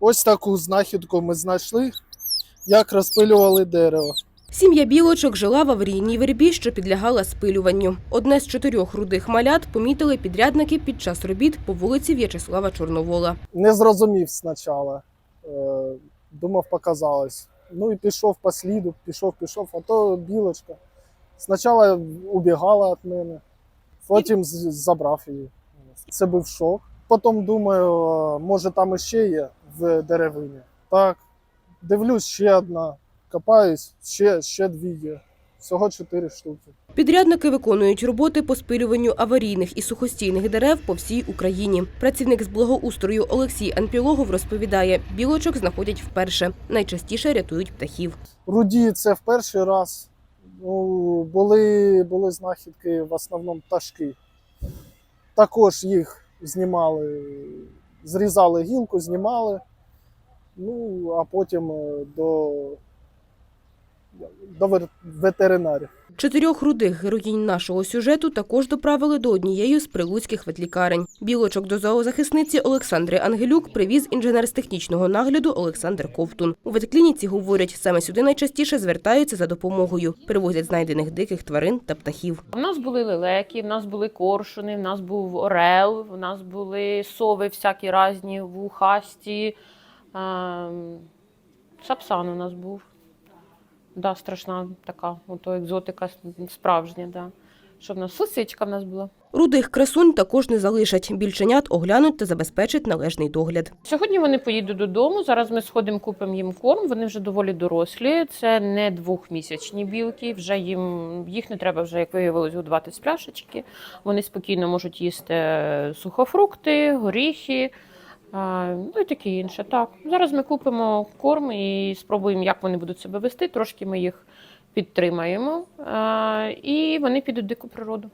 Ось таку знахідку ми знайшли, як розпилювали дерево. Сім'я білочок жила в аварійній вербі, що підлягала спилюванню. Одне з чотирьох рудих малят помітили підрядники під час робіт по вулиці В'ячеслава Чорновола. Не зрозумів спочатку. Е, Думав, показалось. Ну і пішов по сліду, пішов, пішов, а то білочка. Спочатку убігала від мене, потім забрав її. Це був шок. Потім думаю, може там іще є в деревині. Так, дивлюсь, ще одна. Копаюсь, ще, ще дві є. Всього чотири штуки. Підрядники виконують роботи по спилюванню аварійних і сухостійних дерев по всій Україні. Працівник з благоустрою Олексій Анпілогов розповідає, білочок знаходять вперше. Найчастіше рятують птахів. Руді це в перший раз. Ну, були, були знахідки в основному пташки. Також їх знімали, зрізали гілку, знімали. Ну, а потім е, до, до ветеринарів. Чотирьох рудих героїнь нашого сюжету також доправили до однієї з прилуцьких ветлікарень. Білочок до зоозахисниці Олександри Ангелюк привіз інженер з технічного нагляду Олександр Ковтун. У ветклініці говорять, саме сюди найчастіше звертаються за допомогою. Привозять знайдених диких тварин та птахів. У нас були лелеки, в нас були коршуни, в нас був орел, в нас були сови всякі різні, вухасті. Ем, Сапсан у нас був. Да, страшна така, ото екзотика справжня. Да. Що в нас? Лисичка в нас була. Рудих красунь також не залишать. Більшенят оглянуть та забезпечать належний догляд. Сьогодні вони поїдуть додому. Зараз ми сходимо, купимо їм корм. Вони вже доволі дорослі. Це не двохмісячні білки. Вже їм їх не треба вже, як виявилось, годувати з пляшечки. Вони спокійно можуть їсти сухофрукти, горіхи. Ну і таке інше. Так, зараз ми купимо корм і спробуємо, як вони будуть себе вести. Трошки ми їх підтримаємо, і вони підуть в дику природу.